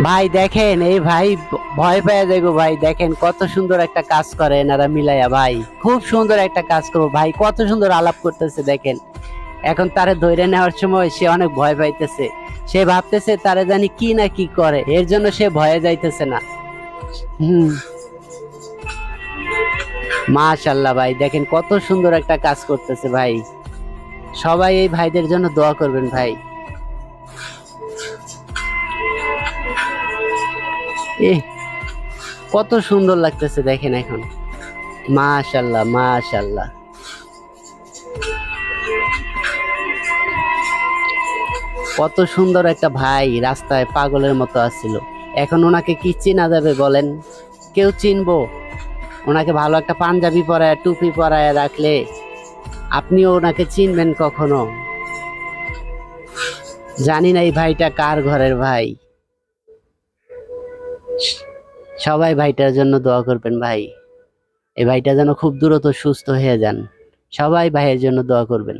ভাই, দেখেন, এই ভাই ভয় পেয়ে যাইবো ভাই। দেখেন, কত সুন্দর একটা কাজ করে এনারা মিলাইয়া ভাই। খুব সুন্দর একটা কাজ করব ভাই, কত সুন্দর আলাপ করতেছে, দেখেন। এখন তারে ধরে নেওয়ার সময় সে অনেক ভয় পাইতেছে। সে ভাবতেছে তারে জানি কি না কি করে, এর জন্য সে ভয়ে যাইতেছে না। হুম। মাশাল্লাহ ভাই, দেখেন, কত সুন্দর একটা কাজ করতেছে ভাই। সবাই এই ভাইদের জন্য দোয়া করবেন ভাই। এ কত সুন্দর লাগতেছে দেখেন এখন। মাশাল্লাহ মাশাল্লাহ। কত সুন্দর একটা ভাই রাস্তায় পাগলের মতো আসছিল। এখন ওনাকে কি চেনা যাবে বলেন? কেউ চিনবো? ওনাকে ভালো একটা পাঞ্জাবি পরায়, টুপি পরায় রাখলে আপনিও ওনাকে চিনবেন কখনো? জানি না এই ভাইটা কার ঘরের ভাই। সবাই ভাইটার জন্য দোয়া করবেন ভাই। এই ভাইটা যেন খুব দ্রুত সুস্থ হয়ে যান। সবাই ভাইয়ের জন্য দোয়া করবেন।